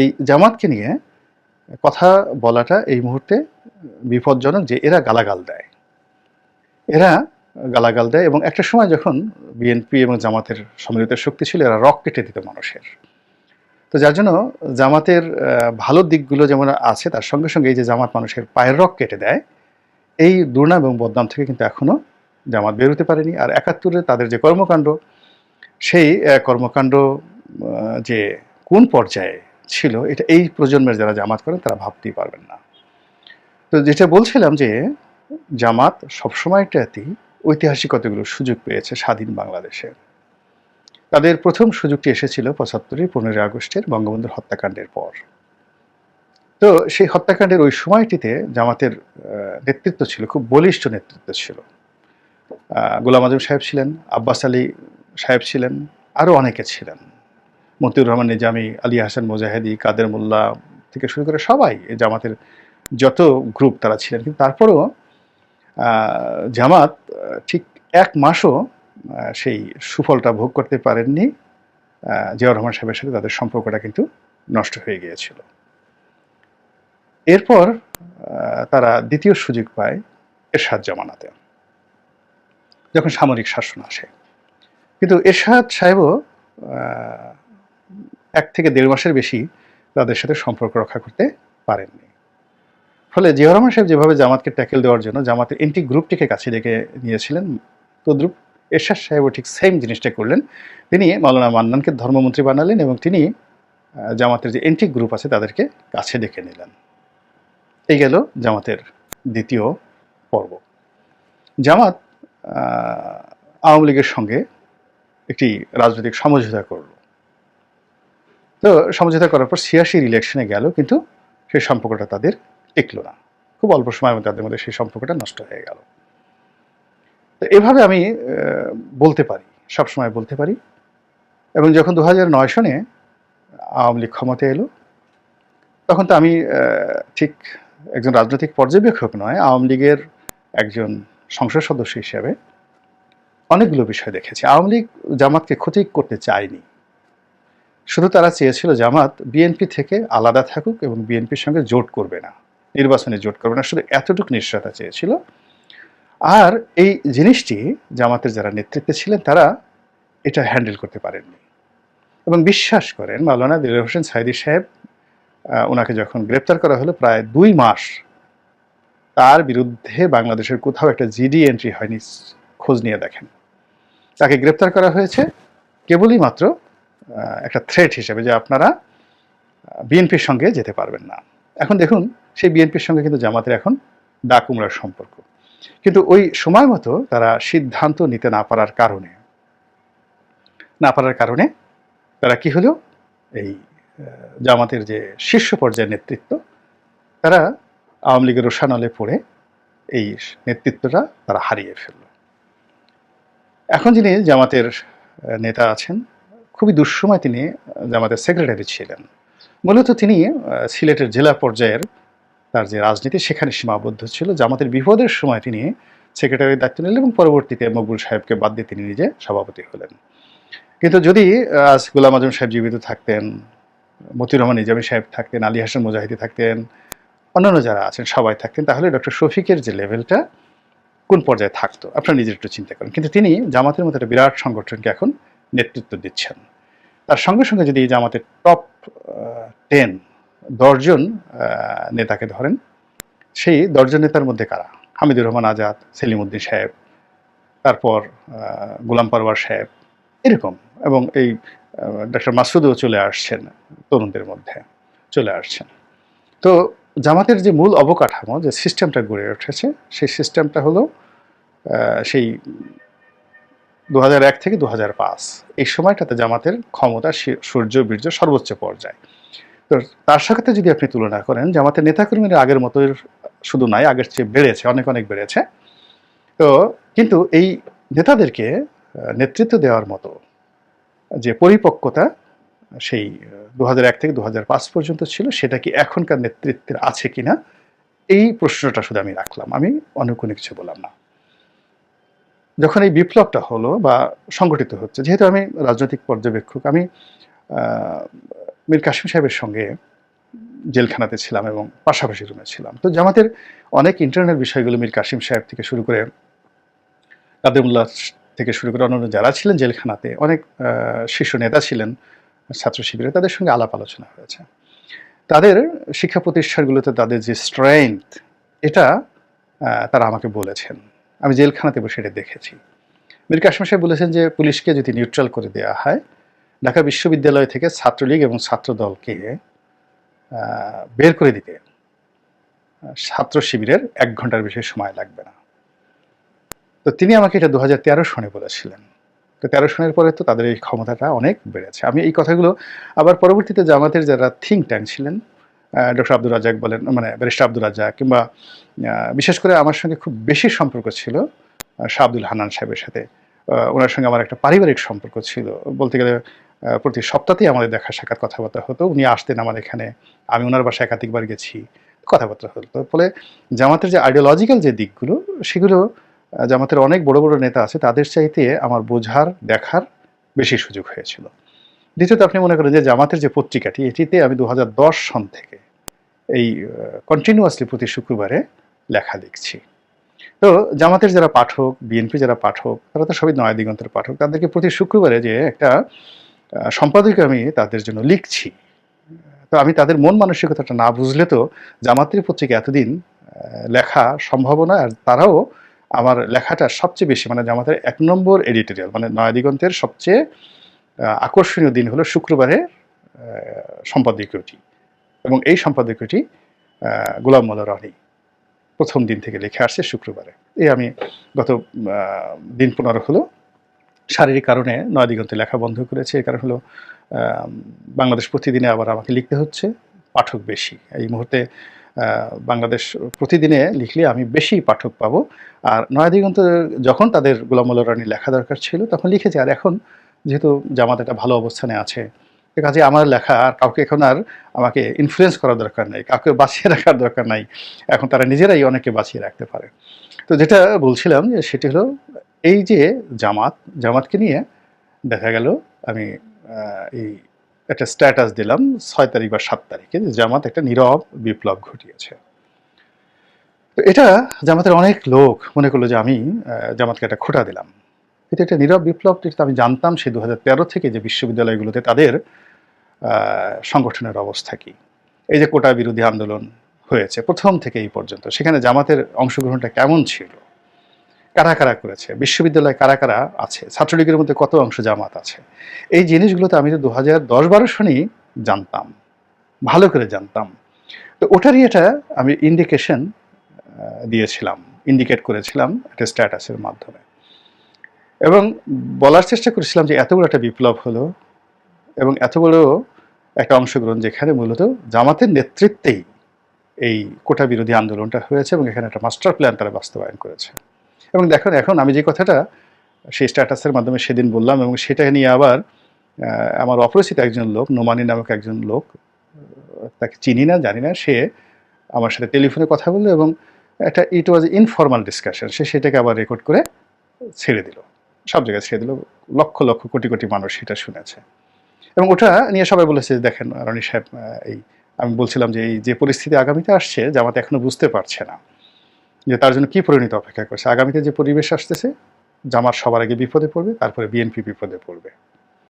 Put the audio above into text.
এই জামাতকে নিয়ে কথা বলাটা এই মুহূর্তে বিপজ্জনক যে এরা গালাগাল দেয়। এরা গালাগাল দেয় এবং একটা সময় যখন বিএনপি এবং জামাতের সম্মিলিত শক্তি ছিল, এরা রক কেটে দিত মানুষের। তো যার জন্য জামাতের ভালো দিকগুলো যেমন আছে, তার সঙ্গে সঙ্গে এই যে জামাত মানুষের পায়ের রক কেটে দেয়, এই দুর্নাম এবং বদনাম থেকে কিন্তু এখনও জামাত বেরোতে পারেনি। আর একাত্তরে তাদের যে কর্মকাণ্ড, সেই কর্মকাণ্ড যে কোন পর্যায়ে ছিল, এটা এই প্রজন্মের যারা জামাত করেন তারা ভাবতেই পারবেন না। তো যেটা বলছিলাম যে, জামাত সবসময় সবসময়টাতেই ঐতিহাসিক কতগুলো সুযোগ পেয়েছে স্বাধীন বাংলাদেশে। তাদের প্রথম সুযোগটি এসেছিল পঁচাত্তরের পনেরোই আগস্টের বঙ্গবন্ধুর হত্যাকাণ্ডের পর। তো সেই হত্যাকাণ্ডের ওই সময়টিতে জামাতের নেতৃত্ব ছিল, খুব বলিষ্ঠ নেতৃত্ব ছিল। গোলাম আজম সাহেব ছিলেন, আব্বাস আলী সাহেব ছিলেন, আরও অনেকে ছিলেন। মতিউর রহমান, নিজামী, আলী হাসান, মুজাহিদি, কাদের মোল্লা থেকে শুরু করে সবাই জামাতের যত গ্রুপ তারা ছিলেন। কিন্তু তারপরেও জামাত ঠিক এক মাসও সেই সুফলটা ভোগ করতে পারেননি। জিয়াউর রহমান সাহেবের সাথে তাদের সম্পর্কটা কিন্তু নষ্ট হয়ে গিয়েছিল। এরপর তারা দ্বিতীয় সুযোগ পায় এরশাদ জামানাতে, যখন সামরিক শাসন আসে। কিন্তু এরশাদ সাহেবও এক থেকে দেড় মাসের বেশি তাদের সাথে সম্পর্ক রক্ষা করতে পারেননি। ফলে জিয়াউর রহমান সাহেব যেভাবে জামাতকে ট্যাকেল দেওয়ার জন্য, জামাতের এন্টি গ্রুপটিকে কাছে ডেকে নিয়েছিলেন তদ্রুপ এরশাদ সাহেবও ঠিক সেম জিনিসটা করলেন। তিনি মাওলানা মান্নানকে ধর্মমন্ত্রী বানালেন এবং তিনি জামাতের যে এন্টি গ্রুপ আছে তাদেরকে কাছে ডেকে নিলেন। এই গেল জামাতের দ্বিতীয় পর্ব। জামাত আওয়ামী লীগের সঙ্গে একটি রাজনৈতিক সমঝোতা করল। তো সমঝোতা করার পর ছিয়াশির ইলেকশনে গেল, কিন্তু সেই সম্পর্কটা তাদের টিকলো না। খুব অল্প সময়ের মধ্যে তাদের মধ্যে সেই সম্পর্কটা নষ্ট হয়ে গেল। তো এভাবে আমি বলতে পারি, সবসময় বলতে পারি। এবং যখন দু নয় সনে আওয়ামী লীগ ক্ষমতায় এলো, তখন তো আমি ঠিক একজন রাজনৈতিক পর্যবেক্ষক নয়, আওয়ামী লীগের একজন সংসদ সদস্য হিসেবে অনেকগুলো বিষয় দেখেছি। আওয়ামী লীগ জামাতকে ক্ষতি করতে চায়নি। শুধু তারা চেয়েছিল জামাত বিএনপি থেকে আলাদা থাকুক এবং বিএনপির সঙ্গে জোট করবে না, নির্বাচনে জোট করবে না, শুধু এতটুকু নিশ্চয়তা চেয়েছিল। আর এই জিনিসটি জামাতের যারা নেতৃত্বে ছিলেন, তারা এটা হ্যান্ডেল করতে পারেননি। এবং বিশ্বাস করেন, মাওলানা দিল হোসেন সাইদি সাহেব ওনাকে যখন গ্রেপ্তার করা হলো প্রায় দুই মাস, তার বিরুদ্ধে বাংলাদেশের কোথাও একটা জিডি এন্ট্রি হয়নি, খোঁজ নিয়ে দেখেন। তাকে গ্রেপ্তার করা হয়েছে, কেবলই মাত্র একটা থ্রেট হিসেবে যে আপনারা বিএনপির সঙ্গে যেতে পারবেন না। এখন দেখুন, সেই বিএনপির সঙ্গে কিন্তু জামাতের এখন ডাকুমরার সম্পর্ক। কিন্তু ওই সময় মতো তারা সিদ্ধান্ত নিতে না পারার কারণে, না পারার কারণে তারা কি হলো? এই জামাতের যে শীর্ষ পর্যায়ের নেতৃত্ব, তারা আওয়ামী লীগের রোশানলে পড়ে এই নেতৃত্বটা তারা হারিয়ে ফেলল। এখন যিনি জামাতের নেতা আছেন খুবই দুঃসময় তিনি জামাতের সেক্রেটারি ছিলেন। মূলত তিনি সিলেটের জেলা পর্যায়ের তার যে রাজনীতি, সেখানে সীমাবদ্ধ ছিল। জামাতের বিপদের সময় তিনি সেক্রেটারির দায়িত্ব নিলেন এবং পরবর্তীতে মকবুল সাহেবকে বাদ দিয়ে তিনি নিজে সভাপতি হলেন। কিন্তু যদি আজ গোলাম আজম সাহেব জীবিত থাকতেন, মতিউর রহমান নিজামী সাহেব থাকতেন, আলী হাসান মুজাহিদি থাকতেন, অন্যান্য যারা আছেন, সবাই থাকতেন, তাহলে ডক্টর শফিকের যে লেভেলটা কোন পর্যায়ে থাকতো? আপনারা নিজের একটু চিন্তা করেন। কিন্তু তিনি জামাতের মতো একটা বিরাট সংগঠনকে এখন নেতৃত্ব দিচ্ছেন। তার সঙ্গে সঙ্গে যদি এই জামাতের টপ টেন দশজন নেতাকে ধরেন, সেই দশজন নেতার মধ্যে কারা? হামিদুর রহমান আজাদ সেলিম উদ্দিন সাহেব, তারপর গোলাম পারওয়ার সাহেব, এরকম। এবং এই ডক্টর মাসুদও চলে আসছেন, তরুণদের মধ্যে চলে আসছেন। তো জামাতের যে মূল অবকাঠামো, যে সিস্টেমটা গড়ে উঠেছে, সেই সিস্টেমটা হলো সেই দু থেকে দু হাজার পাঁচ। এই সময়টাতে জামাতের ক্ষমতা সূর্য, বীর্য সর্বোচ্চ পর্যায়ে। তো তার সাথে যদি আপনি তুলনা করেন, জামাতের নেতাকর্মীরা আগের মতো শুধু নাই, আগের চেয়ে বেড়েছে, অনেক অনেক বেড়েছে। তো কিন্তু এই নেতাদেরকে নেতৃত্ব দেওয়ার মতো যে পরিপক্কতা, সেই দু থেকে দু হাজার পাঁচ পর্যন্ত ছিল, সেটা কি এখনকার নেতৃত্বের আছে কিনা, এই প্রশ্নটা শুধু আমি রাখলাম। আমি অন্য কোনো কিছু বললাম না। যখন এই বিপ্লবটা হলো বা সংগঠিত হচ্ছে, যেহেতু আমি রাজনৈতিক পর্যবেক্ষক, আমি মীর কাসিম সাহেবের সঙ্গে জেলখানাতে ছিলাম এবং পাশাপাশি রুমে ছিলাম। তো জামাতের অনেক ইন্টারনাল বিষয়গুলো মীর কাসিম সাহেব থেকে শুরু করে কাদেমুল্লাহ থেকে শুরু করে অন্যান্য যারা ছিলেন জেলখানাতে, অনেক শীর্ষ নেতা ছিলেন, ছাত্র শিবিরে, তাদের সঙ্গে আলাপ আলোচনা হয়েছে। তাদের শিক্ষা প্রতিষ্ঠানগুলোতে তাদের যে স্ট্রেংথ এটা তারা আমাকে বলেছেন। আমি জেলখানাতে বসে এটা দেখেছি। মীর কাসিম সাহেব বলেছেন যে, পুলিশকে যদি নিউট্রাল করে দেওয়া হয়, ঢাকা বিশ্ববিদ্যালয় থেকে ছাত্রলীগ এবং ছাত্রদলকে বের করে দিতে ছাত্র শিবিরের এক ঘণ্টার বেশি সময় লাগবে না। তো তিনি আমাকে এটা দু হাজার তেরো সনে বলেছিলেন। তো তেরো সনের পরে তো তাদের এই ক্ষমতাটা অনেক বেড়েছে। আমি এই কথাগুলো আবার পরবর্তীতে জামাতের যারা থিঙ্ক ট্যাঙ্ক ছিলেন ডক্টর আব্দুল রাজাক বলেন মানে ব্যারিস্টার আব্দুল রাজাক কিংবা বিশেষ করে আমার সঙ্গে খুব বেশি সম্পর্ক ছিল শাহ আব্দুল হান্নান সাহেবের সাথে। ওনার সঙ্গে আমার একটা পারিবারিক সম্পর্ক ছিল। বলতে গেলে প্রতি সপ্তাহতেই আমাদের দেখা সাক্ষাৎ কথাবার্তা হতো। উনি আসতেন আমার এখানে, আমি ওনার বাসায় একাধিকবার গেছি, কথাবার্তা হতো। ফলে জামাতের যে আইডিওলজিক্যাল যে দিকগুলো, সেগুলো জামাতের অনেক বড় বড় নেতা আছে, তাদের চাইতে আমার বোঝার, দেখার বেশি সুযোগ হয়েছিল। দ্বিতীয়ত আপনি মনে করেন যে জামাতের যে পত্রিকাটি, এটিতে আমি দু হাজার দশ সন থেকে এই কন্টিনিউয়াসলি প্রতি শুক্রবারে লেখা লিখছি। তো জামাতের যারা পাঠক বিএনপি যারা পাঠক, তারা তো সবই নয় দিগন্তের পাঠক, তাদেরকে প্রতি শুক্রবারে যে একটা সম্পাদক আমি তাদের জন্য লিখছি। তো আমি তাদের মন মানসিকতাটা না বুঝলে তো জামাতের পত্রিকা এতদিন লেখা সম্ভব না আর তারাও আমার লেখাটা সবচেয়ে বেশি মানে জামাতের এক নম্বর এডিটোরিয়াল মানে নয় দিগন্তের সবচেয়ে আকর্ষণীয় দিন হলো শুক্রবারে সম্পাদকীয়টি। এবং এই সম্পাদকীয়টি গোলাম মোল্লা রনি প্রথম দিন থেকে লিখে আসছে শুক্রবারে। এই আমি গত দিন পনেরো হলো। শারীরিক কারণে নয় দিগন্তে লেখা বন্ধ করেছে। এর কারণ হলো বাংলাদেশ প্রতিদিনে আবার আমাকে লিখতে হচ্ছে, পাঠক বেশি। এই মুহূর্তে বাংলাদেশ প্রতিদিনে লিখলে আমি বেশি পাঠক পাবো। আর নয় দিগন্ত যখন তাদের গোলাম মোল্লা রানী লেখা দরকার ছিল, তখন লিখেছে। আর এখন যেহেতু জামাত একটা ভালো অবস্থানে আছে কাজে আমার লেখা আর কাউকে এখন আর আমাকে ইনফ্লুয়েন্স করার দরকার নেই, কাউকে বাঁচিয়ে রাখার দরকার নাই। এখন তারা নিজেরাই অনেকে বাঁচিয়ে রাখতে পারে। তো যেটা বলছিলাম যে সেটি হলো এই যে জামাত, জামাতকে নিয়ে দেখা গেল, আমি এই একটা স্ট্যাটাস দিলাম ছয় তারিখ বা সাত তারিখে যে জামাত একটা নীরব বিপ্লব ঘটিয়েছে। তো এটা জামাতের অনেক লোক মনে করল যে আমি জামাতকে একটা খোটা দিলাম। এটা একটা নীরব বিপ্লব আমি জানতাম সে দু থেকে যে বিশ্ববিদ্যালয়গুলোতে তাদের সংগঠনের অবস্থা কি? এই যে কোটা বিরোধী আন্দোলন হয়েছে, প্রথম থেকে এই পর্যন্ত, সেখানে জামাতের অংশগ্রহণটা কেমন ছিল? কারা কারা করেছে? বিশ্ববিদ্যালয়ে কারা কারা আছে? ছাত্রলীগের মধ্যে কত অংশ জামাত আছে? এই জিনিসগুলোতে আমি তো দু হাজার দশ বারো সনেই জানতাম, ভালো করে জানতাম। তো ওটারই এটা আমি ইন্ডিকেশন দিয়েছিলাম ইন্ডিকেট করেছিলাম একটা স্ট্যাটাসের মাধ্যমে। এবং বলার চেষ্টা করেছিলাম যে এত বড় একটা বিপ্লব হলো এবং এত বড় একটা অংশগ্রহণ যেখানে মূলত জামাতের নেতৃত্বেই এই কোটা বিরোধী আন্দোলনটা হয়েছে এবং এখানে একটা মাস্টার প্ল্যান তারা বাস্তবায়ন করেছে। এবং দেখুন, এখন আমি যে কথাটা সেই স্ট্যাটাসের মাধ্যমে সেদিন বললাম এবং সেটা নিয়ে আবার আমার অপরিচিত একজন লোক, নোমানি নামক একজন লোক, তাকে চিনি না, জানি না, সে আমার সাথে টেলিফোনে কথা বলল এবং একটা ইট ওয়াজ ইনফর্মাল ডিসকাশন সে সেটাকে আবার রেকর্ড করে ছেড়ে দিল। সব জায়গায় ছেড়ে দিল। লক্ষ লক্ষ কোটি কোটি মানুষ সেটা শুনেছে। এবং ওটা নিয়ে সবাই বলেছে দেখেন, রনি সাহেব এই, আমি বলছিলাম যে, এই যে পরিস্থিতি আগামীতে আসছে, জামাত এখনও বুঝতে পারছে না যে তার জন্য কি পরিণত অপেক্ষা করছে। আগামীতে যে পরিবেশ আসতেছে, জামাত সবার আগে বিপদে পড়বে, তারপরে বিএনপি বিপদে পড়বে।